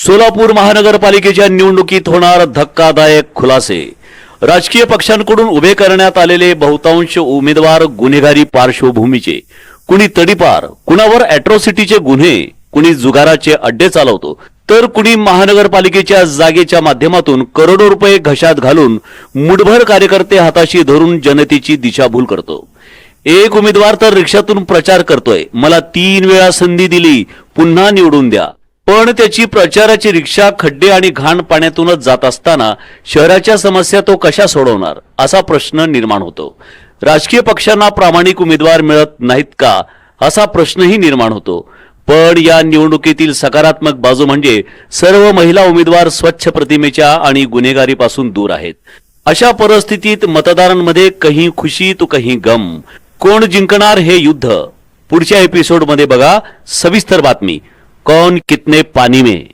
सोलापूर महानगरपालिकेच्या निवडणुकीत होणार धक्कादायक खुलासे. राजकीय पक्षांकडून उभे करण्यात आलेले बहुतांश उमेदवार गुन्हेगारी पार्श्वभूमीचे. कुणी तडीपार कुणावर अॅट्रॉसिटीचे गुन्हे कुणी जुगाराचे अड्डे चालवतो तर कुणी महानगरपालिकेच्या जागेच्या माध्यमातून करोडो रुपये घशात घालून मुठभर कार्यकर्ते हाताशी धरून जनतेची दिशाभूल करतो. एक उमेदवार तर रिक्षातून प्रचार करतोय मला तीन वेळा संधी दिली पुन्हा निवडून द्या. पण त्याची प्रचाराची रिक्षा खड्डे आणि घाण पाण्यातूनच जात असताना शहराच्या समस्या तो कशा सोडवणार असा प्रश्न निर्माण होतो. राजकीय पक्षांना प्रामाणिक उमेदवार मिळत नाहीत का असा प्रश्नही निर्माण होतो. पण या निवडणुकीतील सकारात्मक बाजू म्हणजे सर्व महिला उमेदवार स्वच्छ प्रतिमेच्या आणि गुन्हेगारीपासून दूर आहेत. अशा परिस्थितीत मतदारांमध्ये कहीं खुशी तो कहीं गम. कोण जिंकणार हे युद्ध? पुढच्या एपिसोडमध्ये बघा सविस्तर बातमी. कौन कितने पानी में?